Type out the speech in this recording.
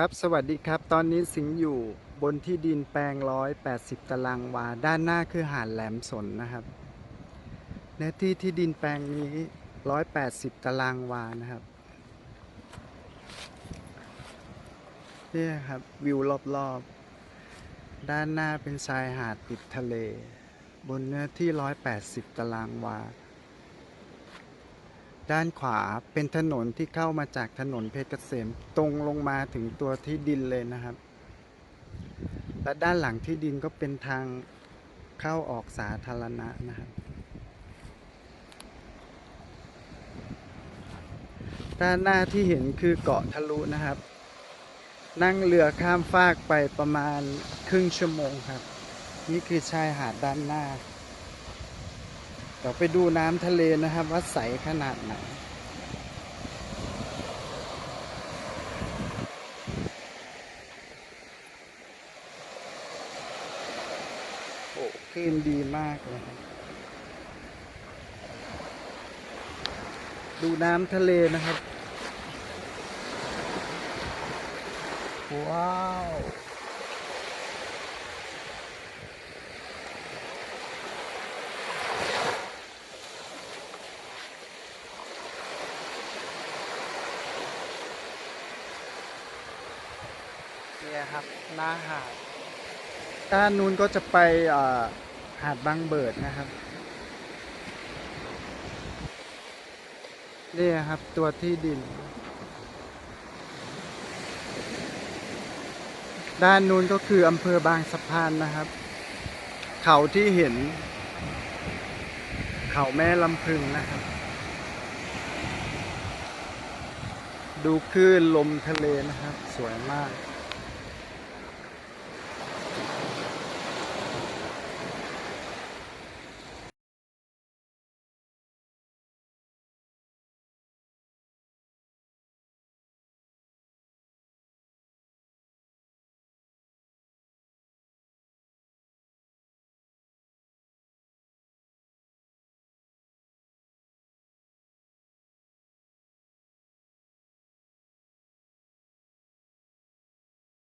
ครับ สวัสดีครับ ตอนนี้สิงห์อยู่บนที่ดินแปลง 180 ตารางวา ด้านหน้าคือหาดแหลมสนนะครับเนื้อที่ที่ดินแปลงนี้ 180 ตารางวานะครับ นี่ครับวิวรอบๆ ด้านหน้าเป็นชายหาดติดทะเล บนเนื้อที่ 180 ตารางวา ด้านขวาเป็นถนนที่เข้ามาจากถนนเพชรเกษมตรงลงมาถึงตัวที่ดินเลยนะครับ และด้านหลังที่ดินก็เป็นทางเข้าออกสาธารณะนะครับ ด้านหน้าที่เห็นคือเกาะทะลุนะครับ นั่งเรือข้ามฟากไปประมาณครึ่งชั่วโมงครับ นี่คือชายหาดด้านหน้า ดี๋ยวไปดูน้ำทะเลนะครับว่าใสขนาดไหนโอ้คลื่นดีมากเลยดูน้ำทะเลนะครับ ว้าว เนี่ยครับหน้าหาดด้านนู้นก็จะไปอ่าหาดบางเบิดนะครับนี่ครับตัวที่ดิน ด้านนู้นก็คืออำเภอบางสะพานนะครับ เขาที่เห็น เขาแม่ลำพึงนะครับ ดูคลื่นลมทะเลนะครับ สวยมาก